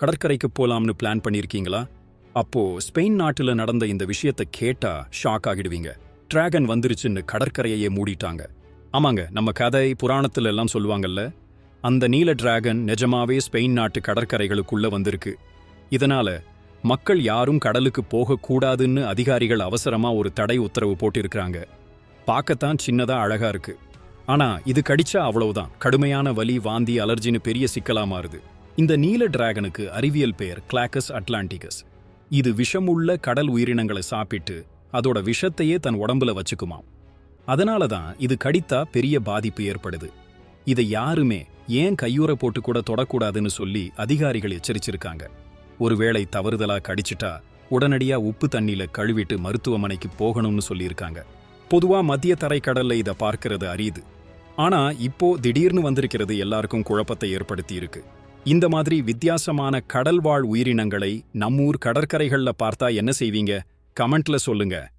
கடற்கரைக்கு போலாம்னு பிளான் பண்ணியிருக்கீங்களா? அப்போ ஸ்பெயின் நாட்டுல நடந்த இந்த விஷயத்தை கேட்டா ஷாக் ஆகிடுவீங்க. டிராகன் வந்துருச்சுன்னு கடற்கரையையே மூடிட்டாங்க. ஆமாங்க நம்ம கதை புராணத்துல எல்லாம் சொல்லுவாங்கல்ல அந்த நீல டிராகன் நிஜமாவே ஸ்பெயின் நாட்டு கடற்கரைகளுக்குள்ள வந்திருக்கு. இதனால மக்கள் யாரும் கடலுக்கு போகக்கூடாதுன்னு அதிகாரிகள் அவசரமா ஒரு தடை உத்தரவு போட்டிருக்கிறாங்க. பார்க்கத்தான் சின்னதா அழகா இருக்கு. ஆனா இது கடிச்சா அவ்வளவுதான். கடுமையான வலி வாந்தி அலர்ஜின்னு பெரிய சிக்கலா மாறுது. இந்த நீல டிராகனுக்கு அறிவியல் பெயர் கிளாக்கஸ் அட்லாண்டிகஸ். இது விஷமுள்ள கடல் உயிரினங்களை சாப்பிட்டு அதோட விஷத்தையே தன் உடம்புல வச்சுக்குமாம். அதனால தான் இது கடித்தா பெரிய பாதிப்பு ஏற்படுது. இதை யாருமே ஏன் கையூற போட்டு கூட தொடக்கூடாதுன்னு சொல்லி அதிகாரிகள் எச்சரிச்சிருக்காங்க. ஒருவேளை தவறுதலா கடிச்சிட்டா உடனடியா உப்பு தண்ணியில கழுவிட்டு மருத்துவமனைக்கு போகணும்னு சொல்லியிருக்காங்க. பொதுவா மத்திய தரைக்கடல்ல இத பார்க்கறது அரியுது ஆனா இப்போ திடீர்னு வந்திருக்கிறது எல்லாருக்கும் குழப்பத்தை ஏற்படுத்தி இருக்கு இந்த மாதிரி வித்தியாசமான கடல்வாழ் உயிரினங்களை நம்மூர் கடற்கரைகள்ல பார்த்தா என்ன செய்வீங்க? கமெண்ட்ல சொல்லுங்க.